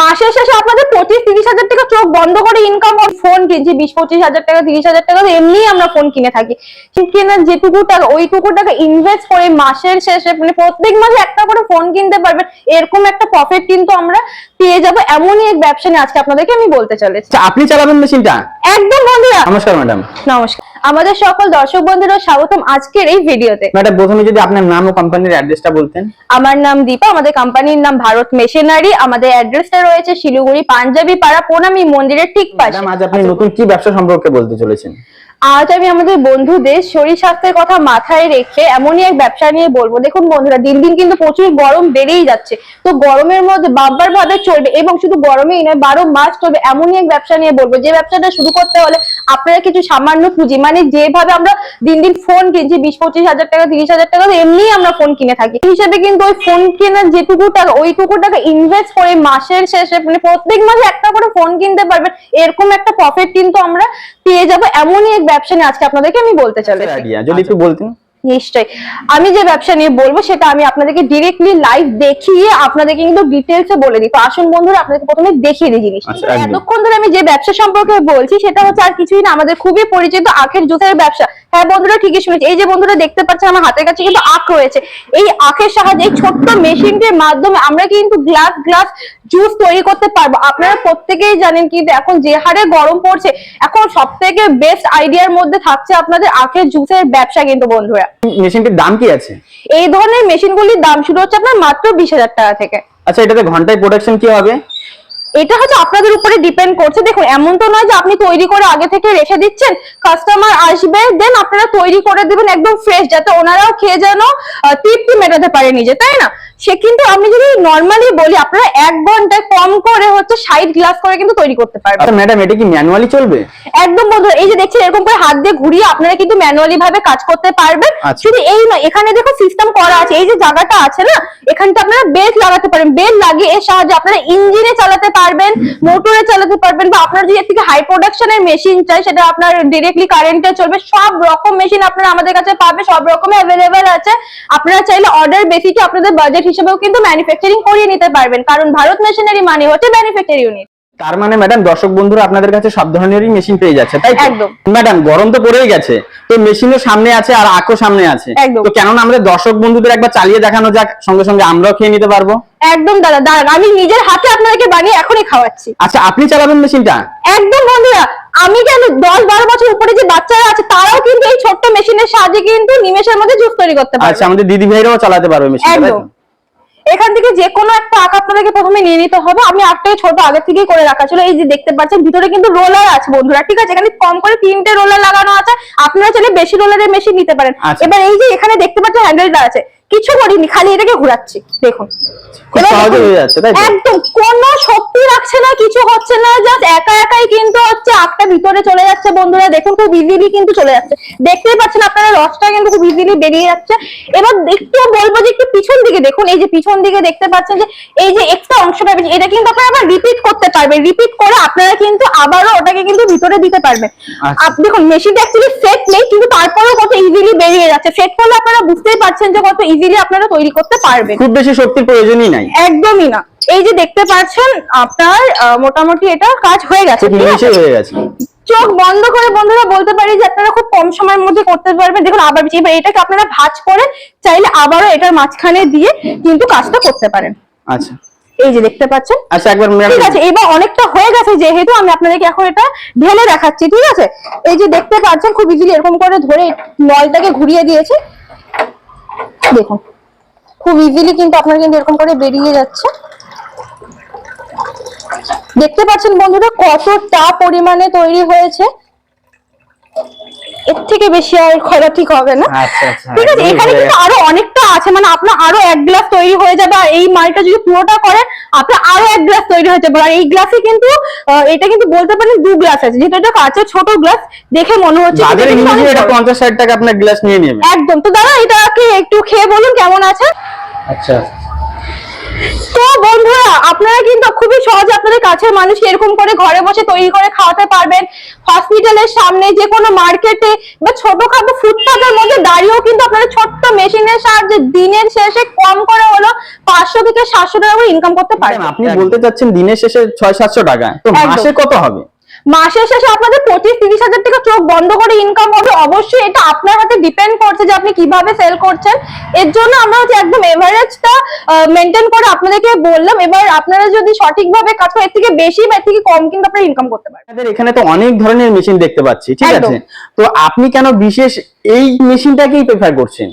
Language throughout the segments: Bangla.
মাসের শেষে আপনাদের পঁচিশ তিরিশ হাজার টাকা চোখ বন্ধ করে ইনকাম হয়। ফোন কিনছি বিশ পঁচিশ হাজার টাকা তিরিশ হাজার টাকা তো এমনিই আমরা ফোন কিনে থাকি। কেনার যেটুকু টাকা ওইটুকু টাকা ইনভেস্ট করে মাসের শেষে মানে প্রত্যেক মাসে একটা করে ফোন কিনতে পারবেন এরকম একটা প্রফিট কিন্তু আমরা পেয়ে যাব এমনই এক ব্যবসা নিয়ে আজকে আপনাদেরকে আমি বলতে চলেছি। আচ্ছা আপনি চালাবেন মেশিনটা একদম বন্ধুরা। নমস্কার ম্যাডাম নমস্কার। আমাদের সকল দর্শক বন্ধুরা স্বাগতম আজকের এই ভিডিওতে। ম্যাডাম প্রথমে যদি আপনার নাম ও কোম্পানির অ্যাড্রেসটা বলতেন। আমার নাম দীপা আমাদের কোম্পানির নাম ভারত মেশিনারি আমাদের অ্যাড্রেসটা রয়েছে শিলিগুড়ি পাঞ্জাবি পাড়া প্রণামী মন্দিরের ঠিক পাশে। ম্যাডাম আজ আপনি নতুন কি ব্যবসা সম্পর্কে বলতে চলেছেন? আজ আমি আমাদের বন্ধুদের শরীর স্বাস্থ্যের কথা মাথায় রেখে এমনই এক ব্যবসা নিয়ে বলব। দেখুন বন্ধুরা দিন দিন কিন্তু প্রচুর গরম বেড়েই যাচ্ছে। তো গরমের মধ্যে বাম্পার ভাবে চলবে এবং শুধু গরমেই নয়, বারো মাস চলবে এমনই এক ব্যবসা নিয়ে বলব। যে ব্যবসাটা শুরু করতে হলে আপনারা কিছু সামান্য পুঁজি মানে যেভাবে আমরা দিন দিন ফোন কিনছি, বিশ, পঁচিশ হাজার টাকা, তিরিশ হাজার টাকা, তো এমনিই আমরা ফোন কিনে থাকি। হিসেবে কিন্তু ওই ফোন কেনার যেটুকু টাকা, ওইটুকু টাকা ইনভেস্ট করে মাসের শেষে মানে প্রত্যেক মাসে একটা করে ফোন কিনতে পারবেন। এরকম একটা প্রফিট কিন্তু আমরা পেয়ে যাব এমনই এক ব্যবসা নিয়ে আজকে আপনাদেরকে আমি বলতে চলেছি। যদি একটু বলতেন। নিশ্চয়ই। আমি যে ব্যবসা নিয়ে বলব সেটা আমি আপনাদেরকে ডিরেক্টলি লাইভ দেখিয়ে আপনাদেরকে কিন্তু ডিটেলসে বলে দিই তো আসুন বন্ধুরা আপনাদেরকে প্রথমে দেখিয়ে দিই জিনিস আচ্ছা। এতক্ষণ ধরে আমি যে ব্যবসা সম্পর্কে বলছি সেটা হচ্ছে আর কিছুই না আমাদের খুবই পরিচিত আখের জুসের ব্যবসা। হ্যাঁ বন্ধুরা ঠিকই শুনেছি। এই যে বন্ধুরা দেখতে পাচ্ছেন আমার হাতের কাছে কিন্তু আখ রয়েছে। এই আখের সাহায্যে এই ছোট্ট মেশিনটির মাধ্যমে আমরা কিন্তু গ্লাস গ্লাস জুস তৈরি করতে পারব। আপনারা প্রত্যেকেই জানেন কিন্তু এখন যে হারে গরম পড়ছে এখন সব থেকে বেস্ট আইডিয়ার মধ্যে থাকছে আপনাদের আখের জুসের ব্যবসা কিন্তু বন্ধুরা। মেশিনটির দাম কি আছে? এই ধরনের মেশিনগুলির দাম শুরু হচ্ছে আপনার মাত্র বিশ হাজার টাকা থেকে। আচ্ছা এটাতে ঘন্টায় প্রোডাকশন কি হবে? এটা হচ্ছে আপনাদের উপরে ডিপেন্ড করছে। দেখুন, এমন তো নয় যে আপনি তৈরি করে আগে থেকে রেখে দিচ্ছেন কাস্টমার আসবে দেন আপনারা তৈরি করে দিবেন একদম ফ্রেশ যাতে ওনারাও খেয়ে যেন তৃপ্তি মেটাতে পারে নিজে, তাই না? সে কিন্তু আমি যদি নর্মালি বলি আপনারা এক ঘন্টায় কম করে হচ্ছে ষাট গ্লাস করে কিন্তু তৈরি করতে পারবেন। আচ্ছা ম্যাডাম এটা কি ম্যানুয়ালি চলবে? একদম বন্ধুরা এই যে দেখছেন এরকম করে হাত দিয়ে ঘুরিয়ে আপনারা কিন্তু ম্যানুয়ালি ভাবে কাজ করতে পারবেন। আচ্ছা। শুধু এই নয় এখানে দেখো সিস্টেম করা আছে। এই যে জায়গাটা আছে না এখানটা আপনারা বেল্ট লাগাতে পারেন বেল্ট লাগিয়ে এর সাহায্যে আপনারা ইঞ্জিনে চালাতে পারবেন মোটরে চালাতে পারবেন বা আপনার যদি এর থেকে হাই প্রোডাকশনের মেশিন চাই সেটা আপনার ডিরেক্টলি কারেন্টে চলবে। সব রকম মেশিন আপনারা আমাদের কাছে পাবে সব রকমের অ্যাভেলেবেল আছে। আপনারা চাইলে অর্ডার বেসিকে আপনাদের বাজেট হিসেবেও কিন্তু ম্যানুফ্যাকচারিং করিয়ে নিতে পারবেন। কারণ ভারত মেশিনারি মানে হচ্ছে ম্যানুফ্যাকচার ইউনিট তার মানে ম্যাডাম দর্শক বন্ধুরা আপনাদের কাছে সব ধরনেরই মেশিন পেয়ে যাচ্ছে তাই একদম। ম্যাডাম গরম তো পড়েই গেছে তো মেশিনও সামনে আছে আর আখও সামনে আছে। তো কেননা আমাদের দর্শক বন্ধুদের একবার চালিয়ে দেখানো যাক সঙ্গে সঙ্গে আমরাও খেয়ে নিতে পারব। একদম দাদা দাঁড়ান আমি নিজের হাতে আপনাদেরকে বানিয়ে এখনই খাওয়াচ্ছি। আচ্ছা আপনি চালাবেন মেশিনটা একদম বন্ধুরা আমি কেন দশ বারো বছর উপরে যে বাচ্চারা আছে তারাও কিন্তু এই ছোট্ট মেশিনের সাহায্যে কিন্তু নিমেষের মধ্যে জুস তৈরি করতে পারে আচ্ছা আমাদের দিদি ভাইরাও চালাতে পারবে তো? একদম। এখান থেকে যে কোনো একটা আঁকা আপনাদেরকে প্রথমে নিয়ে নিতে হবে। আমি আঁকটাকে ছোট আগে থেকেই করে রাখা ছিল। এই যে দেখতে পাচ্ছেন ভিতরে কিন্তু রোলার আছে বন্ধুরা ঠিক আছে? এখানে কম করে তিনটে রোলার লাগানো আছে। আপনারা চাইলে বেশি রোলারের মেশিন নিতে পারেন। আচ্ছা। এবার এই যে এখানে দেখতে পাচ্ছেন হ্যান্ডেলটা আছে। কিছু করিনি খালি এটাকে ঘোরাচ্ছি দেখুন? একদম কোনো শক্তি রাখছে না কিছু হচ্ছে না জাস্ট একা একাই কিন্তু হচ্ছে আখটা ভিতরে চলে যাচ্ছে বন্ধুরা দেখুন খুব ইজিলি কিন্তু চলে যাচ্ছে। দেখতেই পাচ্ছেন আপনারা রসটা কিন্তু খুব ইজিলি বেরিয়ে যাচ্ছে। এবার একটু বলব যে একটু পিছন দিকে দেখুন এই যে পিছন দিকে দেখতে পাচ্ছেন যে এই যে এক্সট্রা অংশটা বেরিয়ে- এটা কিন্তু আপনারা আবার রিপিট করতে পারবেন। রিপিট করে আপনারা কিন্তু আবারও ওটাকে কিন্তু ভিতরে দিতে পারবেন। আচ্ছা। আপ- দেখুন মেশিনটা অ্যাকচুয়ালি সেট নেই কিন্তু তারপরেও কত ইজিলি বেরিয়ে যাচ্ছে। সেট করলে আপনারা বুঝতেই পারছেন যে কত ইজিলি আপনারা তৈরি করতে পারবেন। খুব বেশি শক্তির প্রয়োজনই নাই। একদমই না। এই যে দেখতে পাচ্ছেন আপনার মোটামুটি এটা কাজ হয়ে গেছে? হয়ে গেছে। চোখ বন্ধ করে বন্ধুরা বলতে পারি যে আপনারা খুব কম সময়ের মধ্যে করতে পারবেন। দেখুন আবার এবার এটাকে আপনারা ভাঁজ করে চাইলে আবারও এটার মাঝখানে দিয়ে কিন্তু কাজটা করতে পারেন। আচ্ছা। এই যে দেখতে পাচ্ছেন? আচ্ছা একবার ঠিক আছে এবার অনেকটা হয়ে গেছে যেহেতু আমি আপনাদেরকে এখন এটা ঢেলে দেখাচ্ছি ঠিক আছে? এই যে দেখতে পাচ্ছেন খুব ইজিলি এরকম করে ধরে নলটাকে ঘুরিয়ে দিয়েছে। দেখুন। খুব ইজিলি কিন্তু আপনার কিন্তু এরকম করে বেরিয়ে যাচ্ছে। দেখতে পাচ্ছেন বন্ধুরা কতটা পরিমাণে তৈরি হয়েছে। এর থেকে বেশি আর করা ঠিক হবে না। আচ্ছা, আচ্ছা, ঠিক আছে এখানে কিন্তু আরও অনেকটা আছে মানে আপনার আরও এক গ্লাস তৈরি হয়ে যাবে আর এই মালটা যদি পুরোটা করেন আপনার আরও এক গ্লাস তৈরি হয়ে যাবে। আর এই গ্লাসে কিন্তু এটা কিন্তু বলতে পারেন দু গ্লাস আছে। যেহেতু এটা কাঁচের ছোট গ্লাস দেখে মনে হচ্ছে এটা কিন্তু ইংরেজি অনেক এটা বড়। পঞ্চাশ ষাট টাকা আপনার গ্লাস নিয়ে নেবে। একদম। তো দাদা এটাকে একটু খেয়ে বলুন কেমন আছে? আচ্ছা। তো বন্ধুরা আপনারা কিন্তু খুবই সহজ আপনাদের কাছের মানুষকে এরকম করে ঘরে বসে তৈরি করে খাওয়াতে পারবেন। হসপিটালের সামনে যে কোনো মার্কেটে বা ছোটখাটো ফুটপাতের মধ্যে দাঁড়িয়েও কিন্তু আপনারা ছোট্ট মেশিনের সাহায্যে দিনের শেষে কম করে হলো পাঁচশো থেকে সাতশো টাকা করে ইনকাম করতে পারবেন। আপনি বলতে চাচ্ছেন দিনের শেষে ছয় সাতশো টাকা তো মাসে কত হবে? মাসের শেষে আপনাদের পঁচিশ তিরিশ হাজার টাকা চোখ বন্ধ করে ইনকাম হবে। অবশ্যই এটা আপনার হাতে ডিপেন্ড করছে যে আপনি কীভাবে সেল করছেন। এর জন্য আমরা হচ্ছে একদম এভারেজটা মেনটেন করে আপনাদেরকে বললাম। এবার আপনারা যদি সঠিকভাবে কাজ করেন এর থেকে বেশি বা এর থেকে কম কিন্তু আপনারা ইনকাম করতে পারেন আপনাদের এখানে তো অনেক ধরনের মেশিন দেখতে পাচ্ছি ঠিক আছে? তো আপনি কেন বিশেষ এই মেশিনটাকেই প্রেফার করছেন?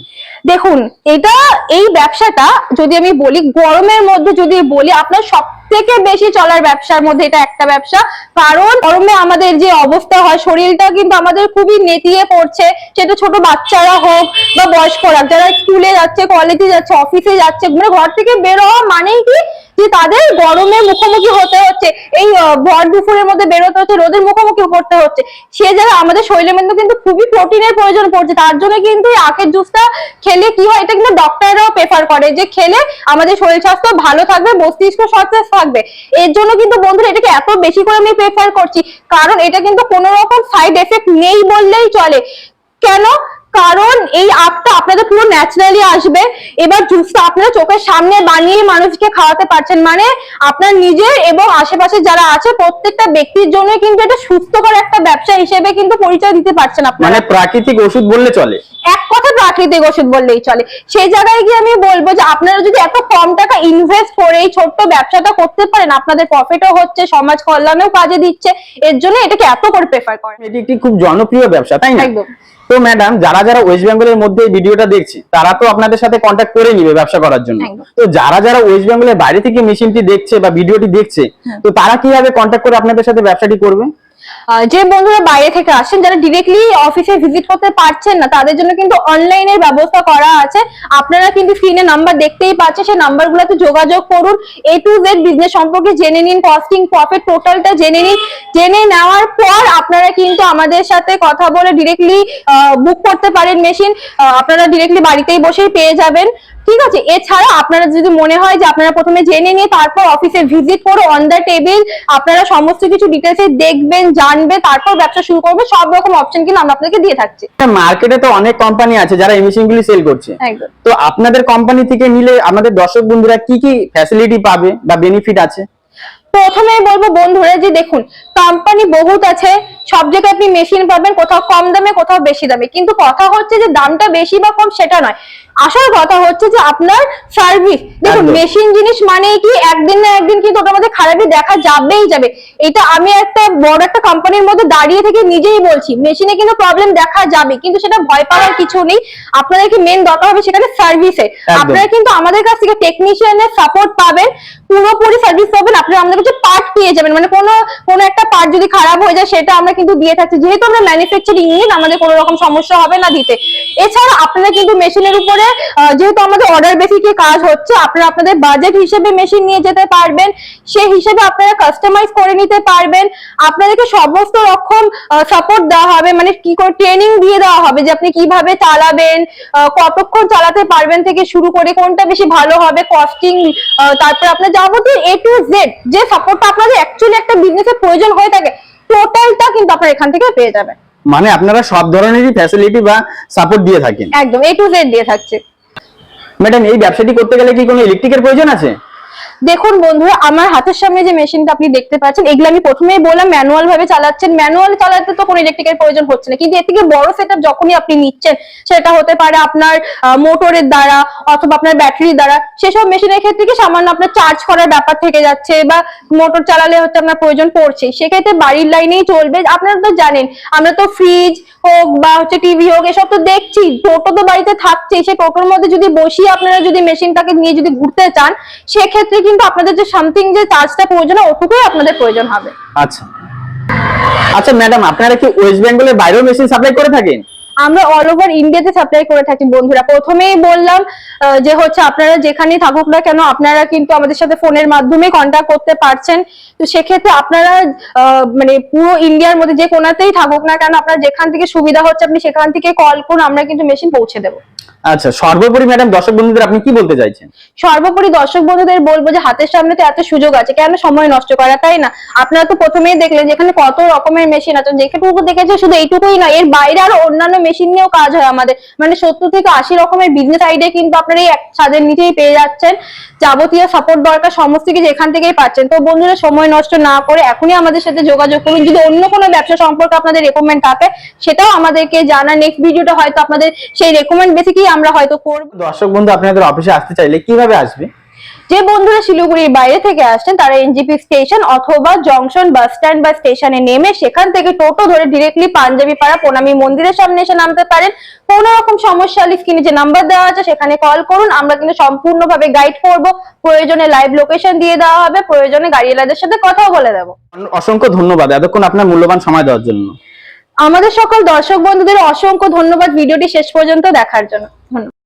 দেখুন এটা এই ব্যবসাটা যদি আমি বলি গরমের মধ্যে যদি বলি আপনার সব থেকে বেশি চলার ব্যবসার মধ্যে এটা একটা ব্যবসা। কারণ গরমে আমাদের যে অবস্থা হয়, শরীরটা কিন্তু আমাদের খুবই নেতিয়ে পড়ছে। সেটা ছোট বাচ্চারা হোক বা বয়স্করা, যারা স্কুলে যাচ্ছে কলেজে যাচ্ছে অফিসে যাচ্ছে মানে ঘর থেকে বের হওয়া মানেই কি যে তাদের গরমে মুখোমুখি হতে হচ্ছে, এই ভর দুপুরের মধ্যে বেরোতে হচ্ছে, রোদের মুখোমুখি পড়তে হচ্ছে। সে জায়গায় আমাদের শরীরের মধ্যে কিন্তু খুবই প্রোটিনের প্রয়োজন পড়ছে, তার জন্য কিন্তু এই আখের জুসটা খেলে কি হয়, এটা কিন্তু ডক্টররাও প্রেফার করে যে খেলে আমাদের শরীর স্বাস্থ্য ভালো থাকবে, মস্তিষ্ক সতেজ থাকবে। এর জন্য কিন্তু বন্ধুরা এটাকে এত বেশি করে আমি প্রেফার করছি, কারণ এটা কিন্তু কোনো রকম সাইড এফেক্ট নেই বললেই চলে। কেন? কারণ এই আপটা আপনাদের পুরো ন্যাচারালি আসবে। এবার জুসটা আপনারা চোখের সামনে বানিয়ে মানুষকে খাওয়াতে পারছেন। মানে আপনার নিজের এবং আশেপাশে যারা আছে প্রত্যেকটা ব্যক্তির জন্য কিন্তু এটা সুস্থকর একটা ব্যবসা হিসেবে কিন্তু পরিচয় দিতে পারছেন আপনারা। মানে প্রাকৃতিক ওষুধ বললে চলে। এক কথা প্রাকৃতিক ওষুধ বললেই চলে। সেই জায়গায় গিয়ে আমি বলব যে আপনারা যদি এত কম টাকা ইনভেস্ট করে এই ছোট্ট ব্যবসাটা করতে পারেন আপনাদের প্রফিটও হচ্ছে সমাজ কল্যাণেও কাজে দিচ্ছে এর জন্য এটাকে এত করে প্রেফার করেন। এটি একটি খুব জনপ্রিয় ব্যবসা তাই না? একদম। তো ম্যাডাম যারা যারা ওয়েস্ট বেঙ্গলের মধ্যে এই ভিডিওটা দেখছি তারা তো আপনাদের সাথে কন্ট্যাক্ট করে নিবে ব্যবসা করার জন্য। তো যারা যারা ওয়েস্ট বেঙ্গলের বাইরে থেকে মেশিনটি দেখছে বা ভিডিওটি দেখছে হ্যাঁ। তো তারা কীভাবে কন্ট্যাক্ট করে আপনাদের সাথে ব্যবসাটি করবে? যে বন্ধুরা বাইরে থেকে আসেন, যারা ডিরেক্টলি অফিসে ভিজিট করতে পারছেন না, তাদের জন্য কিন্তু অনলাইনের ব্যবস্থা করা আছে। আপনারা কিন্তু স্ক্রিনে নাম্বার দেখতেই পাচ্ছেন, সেই নাম্বারগুলোতে যোগাযোগ করুন। এ টু জেড বিজনেস সম্পর্কে জেনে নিন কস্টিং প্রফিট টোটালটা জেনে নিন। জেনে নেওয়ার পর আপনারা কিন্তু আমাদের সাথে কথা বলে ডিরেক্টলি বুক করতে পারেন মেশিন আপনারা ডিরেক্টলি বাড়িতেই বসেই পেয়ে যাবেন। ঠিক আছে? এছাড়া আপনারা যদি মনে হয় যে আপনারা প্রথমে জেনে নিয়ে তারপর অফিসে ভিজিট করে অন দ্য টেবিল আপনারা সমস্ত কিছু ডিটেলসে দেখবেন জানবে তারপর ব্যবসা শুরু করবে সব রকম অপশন কিন্তু আমরা আপনাদেরকে দিয়ে থাকছি। মার্কেটে তো অনেক কোম্পানি আছে যারা এই মেশিনগুলি সেল করছে। তো আপনাদের কোম্পানি থেকে নিলে আমাদের দর্শক বন্ধুরা কি কি ফ্যাসিলিটি পাবে বা বেনিফিট আছে? প্রথমে বলব বন্ধুরা যে দেখুন কোম্পানি বহুত আছে সব জায়গায় আপনি মেশিন পাবেন কোথাও কম দামে কোথাও বেশি দামে। কিন্তু কথা হচ্ছে যে দামটা বেশি বা কম সেটা নয়। আসল কথা হচ্ছে যে আপনার সার্ভিস দেখুন মেশিন জিনিস মানেই কি একদিন না একদিন কিন্তু ওটার মধ্যে খারাপই দেখা যাবেই যাবে। এটা আমি একটা বড় একটা কোম্পানির মধ্যে দাঁড়িয়ে থেকে নিজেই বলছি মেশিনে কিন্তু প্রবলেম দেখা যাবে কিন্তু সেটা ভয় পাওয়ার কিছু নেই। আপনাদেরকে মেন দরকার হবে সেখানে সার্ভিসে আপনারা কিন্তু আমাদের কাছ থেকে টেকনিশিয়ানের সাপোর্ট পাবেন পুরোপুরি সার্ভিস পাবেন আপনারা আমাদের কাছে পার্ট পেয়ে যাবেন। মানে কোনো কোনো একটা পার্ট যদি খারাপ হয়ে যায় সেটা আমরা কিন্তু দিয়ে থাকছি। যেহেতু আমরা ম্যানুফ্যাকচারিং ইউনিট আমাদের কোনো রকম সমস্যা হবে না দিতে। এছাড়া আপনারা কিন্তু মেশিনের উপরে আহ, যেহেতু আমাদের অর্ডার বেসিকে কাজ হচ্ছে আপনারা আপনাদের বাজেট হিসেবে মেশিন নিয়ে যেতে পারবেন। সেই হিসেবে আপনারা কাস্টমাইজ করে নিতে পারবেন। আপনাদেরকে সমস্ত রকম সাপোর্ট দেওয়া হবে। মানে কি করে ট্রেনিং দিয়ে দেওয়া হবে যে আপনি কীভাবে চালাবেন কতক্ষণ চালাতে পারবেন থেকে শুরু করে কোনটা বেশি ভালো হবে কস্টিং তারপর আপনার যাবতীয় এ টু জেড যে সাপোর্টটা আপনাদের অ্যাকচুয়ালি একটা বিজনেসের প্রয়োজন হয়ে থাকে টোটালটা কিন্তু আপনারা এখান থেকে পেয়ে যাবেন। মানে আপনারা সব ধরনেরই ফ্যাসিলিটি বা সাপোর্ট দিয়ে থাকেন। একদম এ টু জেড দিয়ে থাকছে। ম্যাডাম এই ব্যবসাটি করতে গেলে কি কোনো ইলেকট্রিকের প্রয়োজন আছে? দেখুন বন্ধুরা আমার হাতের সামনে যে মেশিনটা আপনি দেখতে পাচ্ছেন, এগুলো আমি প্রথমেই বললাম ম্যানুয়াল ভাবে চালাচ্ছেন। ম্যানুয়াল চালাতে তো কোনো ইলেকট্রিকের প্রয়োজন হচ্ছে না। কিন্তু এর থেকে বড় সেটআপ যখনই আপনি নিচ্ছেন, সেটা হতে পারে আপনার মোটরের দ্বারা অথবা আপনার ব্যাটারির দ্বারা। সেসব মেশিনের ক্ষেত্রে কি সামান্য আপনার চার্জ করার ব্যাপার থেকে যাচ্ছে বা মোটর চালালে হচ্ছে আপনার প্রয়োজন পড়ছে। সেক্ষেত্রে বাড়ির লাইনেই চলবে। আপনারা তো জানেন, আমরা তো ফ্রিজ হোক বা হচ্ছে টিভি হোক, এসব তো দেখছি। টোটো তো বাড়িতে থাকছেই। সেই টোটোর মধ্যে যদি বসিয়ে আপনারা যদি মেশিনটাকে নিয়ে যদি ঘুরতে চান, সেক্ষেত্রে কিন্তু আপনাদের যে সামথিং যে চার্জটা প্রয়োজন ওটুকুই আপনাদের প্রয়োজন হবে। আচ্ছা। আচ্ছা ম্যাডাম আপনারা কি ওয়েস্ট বেঙ্গলের বাইরেও মেশিন সাপ্লাই করে থাকেন? আমরা অল ওভার ইন্ডিয়াতে সাপ্লাই করে থাকি বন্ধুরা। প্রথমেই বললাম যে হচ্ছে আপনারা যেখানে থাকুক না কেন আপনারা কিন্তু আমাদের সাথে ফোনের মাধ্যমে কন্ট্যাক্ট করতে পারছেন। তো সেক্ষেত্রে আপনারা মানে পুরো ইন্ডিয়ার মধ্যে যে কোনাতেই থাকুক না কেন আপনার যেখান থেকে সুবিধা হচ্ছে আপনি সেখান থেকে কল করুন আমরা কিন্তু মেশিন পৌঁছে দেবো। আচ্ছা সর্বোপরি ম্যাডাম দর্শক বন্ধুদের আপনি কি বলতে চাইছেন? সর্বোপরি দর্শক বন্ধুদের বলব যে হাতের সামনে তো এত সুযোগ আছে কেন সময় নষ্ট করা তাই না? আপনারা তো প্রথমেই দেখলেন যেখানে কত রকমের মেশিন আছে যেটুকু দেখেছে শুধু এইটুকুই না এর বাইরে আরও অন্যান্য মেশিন নিয়েও কাজ হয় আমাদের। মানে সত্তর থেকে আশি রকমের বিজনেস আইডিয়া কিন্তু আপনারা এই ছাদের নিচেই পেয়ে যাচ্ছেন। যাবতীয় সাপোর্ট দরকার, সমস্ত কিছু এখান থেকেই পাচ্ছেন। তো বন্ধুরা, সময় নষ্ট না করে এখনই আমাদের সাথে যোগাযোগ করুন। যদি অন্য কোনো ব্যবসা সম্পর্কে আপনাদের রেকমেন্ড থাকে, সেটাও আমাদেরকে জানা নেক্সট ভিডিওটা হয়তো আপনাদের সেই রেকমেন্ড বেসিকই আমরা হয়তো করব। দর্শক বন্ধু, আপনাদের অফিসে আসতে চাইলে কীভাবে আসবে? যে বন্ধুরা শিলিগুড়ির বাইরে থেকে আসছেন তারা এনজিপি স্টেশন অথবা জংশন বাস স্ট্যান্ড বা স্টেশনে নেমে সেখান থেকে টোটো ধরে ডিরেক্টলি পাঞ্জাবি পাড়া প্রণামী মন্দিরের সামনে এসে নামতে পারেন। কোন রকম সমস্যা হলে স্ক্রিনে যে নাম্বার দেওয়া আছে সেখানে কল করুন। আমরা কিন্তু সম্পূর্ণভাবে গাইড করব। প্রয়োজনে লাইভ লোকেশন দিয়ে দেওয়া হবে। প্রয়োজনে গাড়িওয়ালাদের সাথে কথাও বলে দেবো। অসংখ্য ধন্যবাদ। এতক্ষণ আপনার মূল্যবান সময় দেওয়ার জন্য। আমাদের সকল দর্শক বন্ধুদের অসংখ্য ধন্যবাদ ভিডিওটি শেষ পর্যন্ত দেখার জন্য। ধন্যবাদ।